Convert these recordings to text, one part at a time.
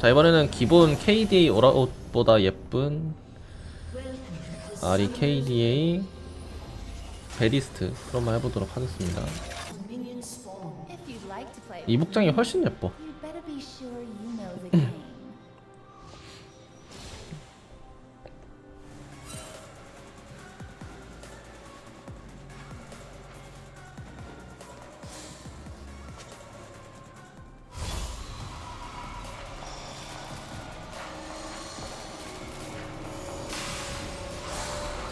자 이번에는 기본 KDA 오라웃보다 예쁜 아리 KDA 베리스트. 그런 말 해보도록 하겠습니다. 이 복장이 훨씬 예뻐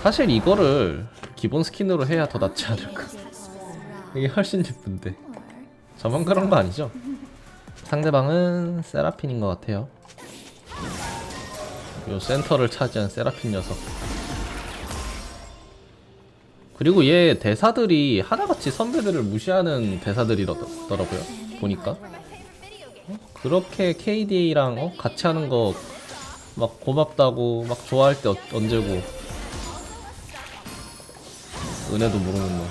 사실 이거를 기본 스킨으로 해야 더 낫지 않을까 이게 훨씬 예쁜데 저만 그런 거 아니죠? 상대방은 세라핀인 것 같아요 요 센터를 차지한 세라핀 녀석 그리고 얘 대사들이 하나같이 선배들을 무시하는 대사들이더라고요 보니까 어? 그렇게 KDA랑 어? 같이 하는 거 막 고맙다고 막 좋아할 때 어- 언제고 은혜도 모르는 놈.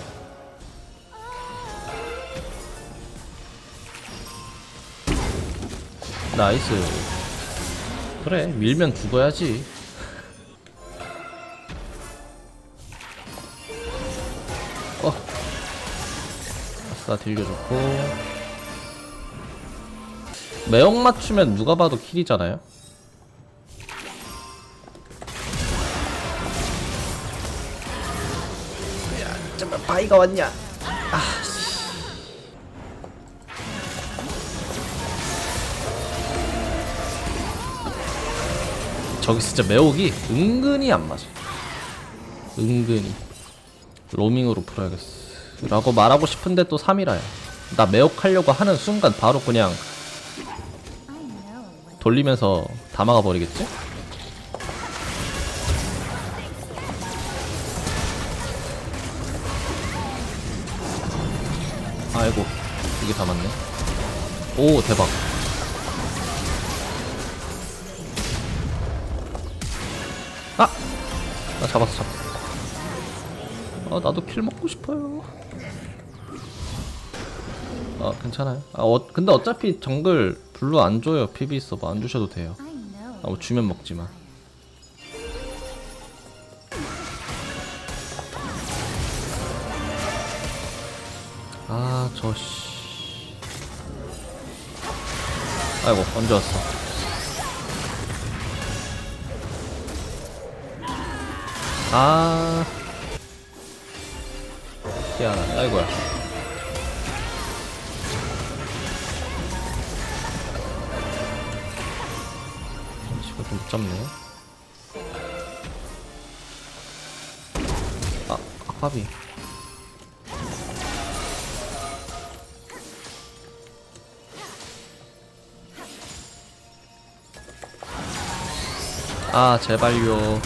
나이스. 그래 밀면 죽어야지. 어. 아싸 딜교 좋고. 매혹 맞추면 누가 봐도 킬이잖아요 잠깐 바이가 왔냐 저기 진짜 매혹이 은근히 안 맞아. 은근히. 로밍으로 풀어야겠어. 라고 말하고 싶은데 또 3이라야. 나 매혹하려고 하는 순간 바로 그냥 돌리면서 다 막아버리겠지? 아이고, 이게 다 맞네. 오, 대박. 아! 나 잡았어, 잡았어. 아, 나도 킬 먹고 싶어요. 아, 괜찮아요. 아, 어, 근데 어차피 정글 블루 안 줘요. PB 서버 안 주셔도 돼요. I know. 아, 뭐 주면 먹지만. 아, 저 씨. 아이고, 언제 왔어? 아. 희한하네. 아이고야. 이거 좀못 잡네. 아, 아깝이. 아, 제발요.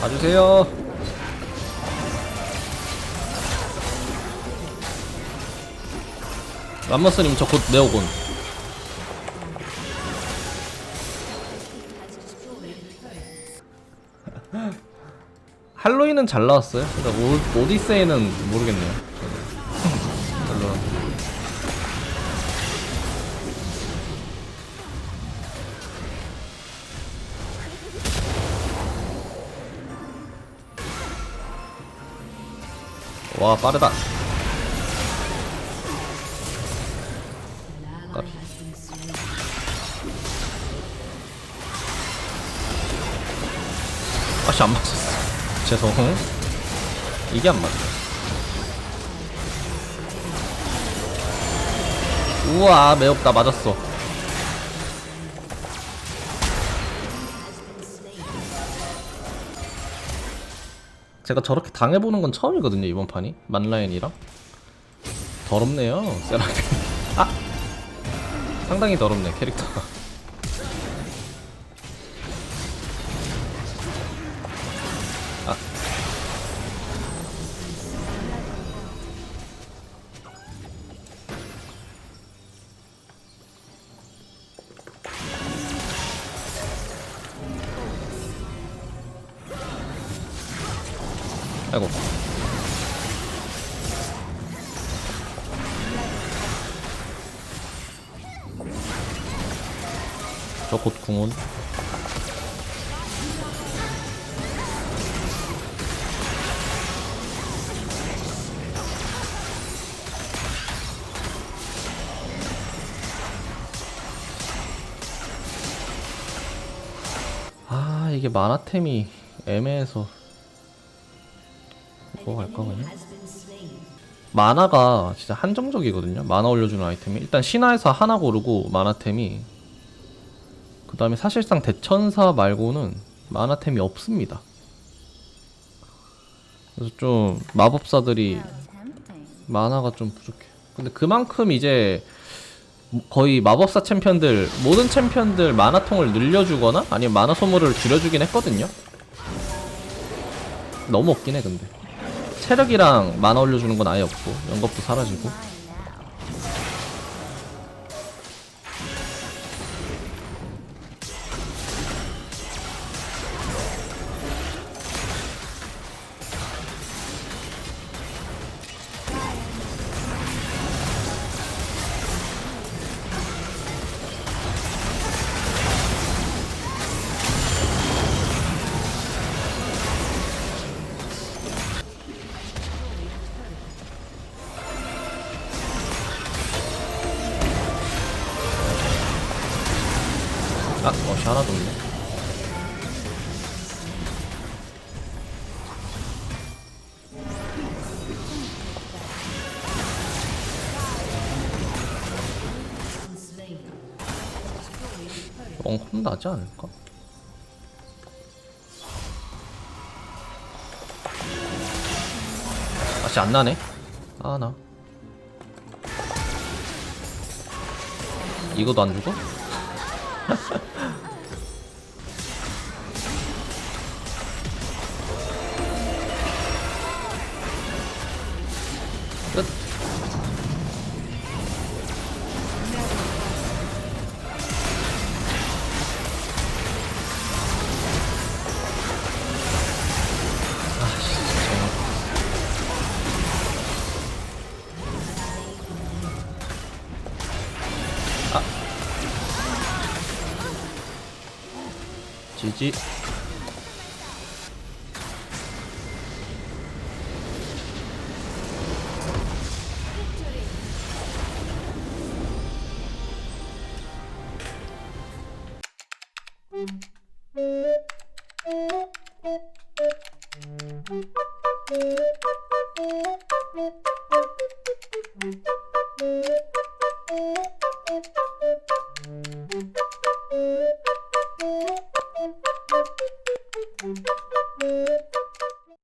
봐주세요. 람머스님 저곧 내오곤. 할로윈은 잘 나왔어요. 근데 오, 오디세이는 모르겠네요. 와 빠르다. 아씨 안 맞았어. 죄송. 이게 안 맞네. 우와 매혹다 맞았어. 제가 저렇게 당해보는 건 처음이거든요 이번 판이. 만라인이랑. 더럽네요 세라핀. 아! 상당히 더럽네 캐릭터가 아이고 저곧 궁온. 아 이게 만화템이 애매해서 그거 갈까 그냥? 만화가 진짜 한정적이거든요 만화 올려주는 아이템이 일단 신화에서 하나 고르고 만화템이 그 다음에 사실상 대천사 말고는 만화템이 없습니다 그래서 좀 마법사들이. 만화가 좀 부족해. 근데 그만큼 이제 거의 마법사 챔피언들 모든 챔피언들 만화통을 늘려주거나 아니면 만화 소모를 줄여주긴 했거든요. 너무 없긴 해 근데. 체력이랑 만화 올려주는 건 아예 없고 연겁도 사라지고. 하나도 없네. 엉 혼나지 않을까? 다시 안 나네. 아 나. 이거도 안 죽어? 지지.